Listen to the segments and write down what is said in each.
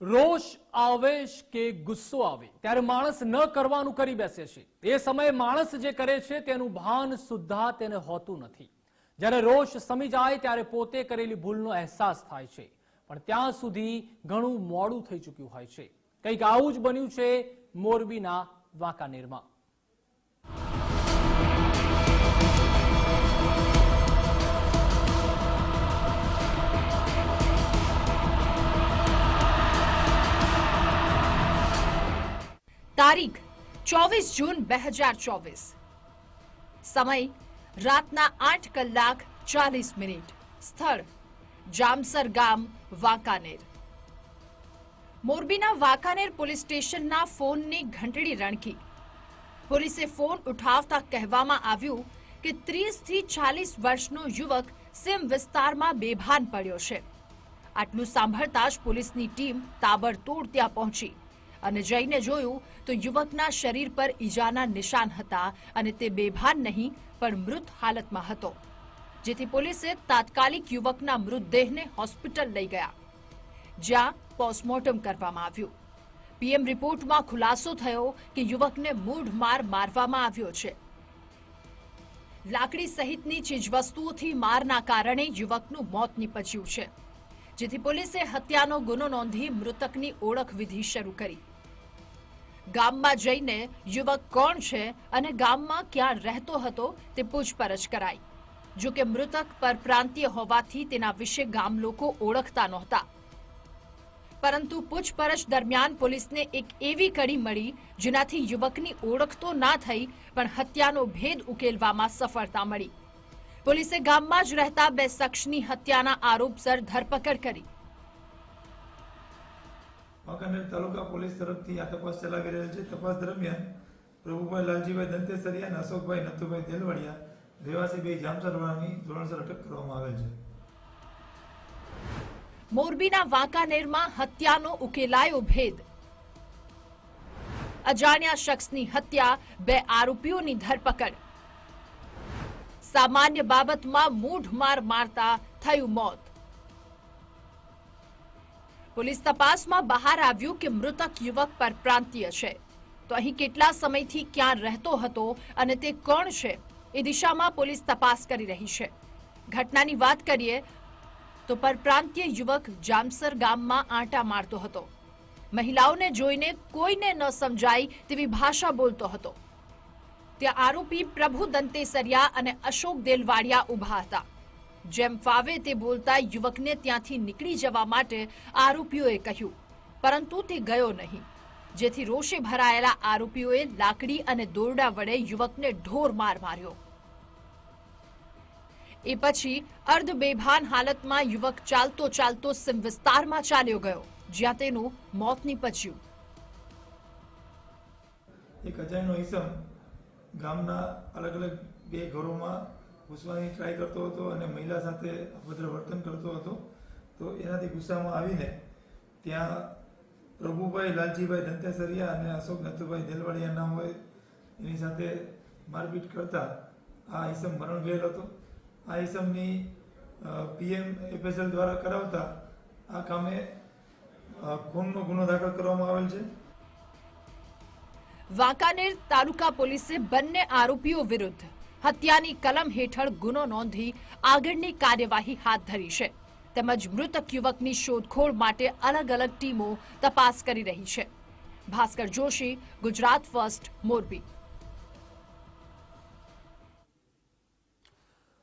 રોષ આવેશ કે ગુસ્સો આવે? ત્યારે માણસ ન કરવાનું કરી બેસે છે. એ સમયે માણસ જે કરે છે, તેનું ભાન સુદ્ધા તેને હોતું નથી. જ્યારે રોષ સમી જાય, ત્યારે પોતે કરેલી ભૂલનો અહેસાસ થાય છે. પણ ત્યાં સુધી ઘણું મોડું થઈ ચૂક્યું હોય છે. કંઈક આવું જ બન્યું છે મોરબીના વાંકાનેરમાં. તારીખ ચોવીસ જૂન બે હજાર ચોવીસ. સમય રાતના આઠ કલાક ચાલીસ મિનિટ. સ્થળ જામસર ગામ, વાંકાનેર. મોરબીના વાંકાનેર પોલીસ સ્ટેશનના ફોનની ઘંટડી રણકી પોલીસે ફોન ઉઠાવતા કહેવામાં આવ્યું કે ત્રીસથી ચાલીસ વર્ષનો યુવક સિમ વિસ્તારમાં બેભાન પડ્યો છે. આટલું સાંભળતા જ પોલીસની ટીમ તાબડતોડ ત્યાં પહોંચી. અને જઈને જોયું તો યુવકના શરીર પર ઈજાના નિશાન હતા અને તે બેભાન નહીં, પણ મૃત હાલતમાં હતો, જેથી પોલીસે તાત્કાલિક યુવકના મૃતદેહને હોસ્પિટલ લઈ ગયા, જ્યાં પોસ્ટમોર્ટમ કરવામાં આવ્યું. પીએમ રિપોર્ટમાં ખુલાસો થયો કે યુવકને મૂઢ માર મારવામાં આવ્યો છે. લાકડી સહિતની ચીજવસ્તુઓથી મારના કારણે યુવકનું મોત નીપજ્યું છે, જેથી પોલીસે હત્યાનો ગુનો નોંધી મૃતકની ઓળખ વિધિ શરૂ કરી. ગામમાં જઈને યુવક કોણ છે અને ગામમાં ક્યાં રહેતો હતો તે પૂછપરછ કરાઈ. જો કે મૃતક પરપ્રાંતીય હોવાથી તેના વિશે ગામ લોકો ઓળખતા નહોતા. પરંતુ પૂછપરછ દરમિયાન પોલીસને એક એવી કડી મળી જેનાથી યુવકની ઓળખ તો ના થઈ, પણ હત્યાનો ભેદ ઉકેલવામાં સફળતા મળી. પોલીસે ગામમાં જ રહેતા બે શખ્સની હત્યાના આરોપસર ધરપકડ કરી. વાંકાનેર તાલુકા પોલીસ તરફથી આ તપાસ ચલાવી રહેલ છે. તપાસ દરમિયાન પ્રભુભાઈ લાલજીભાઈ દંતેસરિયા અને અશોકભાઈ નથુભાઈ દેલવાડિયા રહેવાસી બે જામસરવાળાની ધોરણસર અટક કરવામાં આવેલ છે. મોરબીના વાંકાનેરમાં હત્યાનો ઉકેલાયો ભેદ. અજાણ્યા શખ્સની હત્યા બે આરોપીઓની ધરપકડ. સામાન્ય બાબતમાં મૂઢ માર મારતા થયું મોત. પોલીસ તપાસમાં બહાર આવ્યું કે મૃતક યુવક પરપ્રાંતીય છે. તો અહીં કેટલા સમયથી ક્યાં રહેતો હતો અને તે કોણ છે, એ દિશામાં પોલીસ તપાસ કરી રહી છે. ઘટનાની વાત કરીએ, તો પરપ્રાંતીય યુવક જામસર ગામમાં આંટા મારતો હતો. મહિલાઓને જોઈને કોઈને ન સમજાય તેવી ભાષા બોલતો હતો. ત્યાં આરોપી પ્રભુ દંતેસરિયા અને અશોક દેલવાડિયા ઊભા હતા. જેમ ફાવે તે બોલતા યુવકને ત્યાંથી નીકળી જવા માટે આરોપીઓએ કહ્યું. પરંતુ તે ગયો નહીં. જેથી રોષે ભરાયેલા આરોપીઓએ લાકડી અને દોરડા વડે યુવકને ઢોર માર માર્યો. એ પછી અર્ધ બેભાન હાલતમાં યુવક ચાલતો ચાલતો સિમ વિસ્તારમાં ચાલ્યો ગયો, જ્યાં તેનું મોત નીપજ્યું. એક અજાણ્યો ઈસમ ગામના અલગ અલગ બે ઘરોમાં ઘૂસવાની ટ્રાય કરતો હતો અને મહિલા સાથે અભદ્ર વર્તન કરતો હતો. તો એનાથી ગુસ્સામાં આવીને ત્યાં પ્રભુભાઈ, લાલજીભાઈ દંતેસરિયા અને અશોક નથુભાઈ દેલવાડિયા નામ હોય એની સાથે મારપીટ કરતા આ ઈસમ મરણ ગયેલ હતો. આ ઈસમની પીએમ એફએસએલ દ્વારા કરાવતા આ કામે ખૂનનો ગુનો દાખલ કરવામાં આવેલ છે. વાંકાનેર તાલુકા પોલીસે બંને આરોપીઓ વિરુદ્ધ હત્યાની કલમ હેઠળ ગુનો નોંધી આગળની કાર્યવાહી હાથ ધરી છે. તેમજ મૃતક યુવકની શોધખોળ માટે અલગ અલગ ટીમો તપાસ કરી રહી છે. ભાસ્કર જોશી, ગુજરાત ફર્સ્ટ, મોરબી.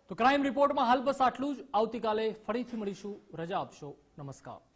તો ક્રાઇમ રિપોર્ટમાં હાલ બસ આટલું જ. આવતીકાલે ફરીથી મળીશું. રજા આપશો. નમસ્કાર.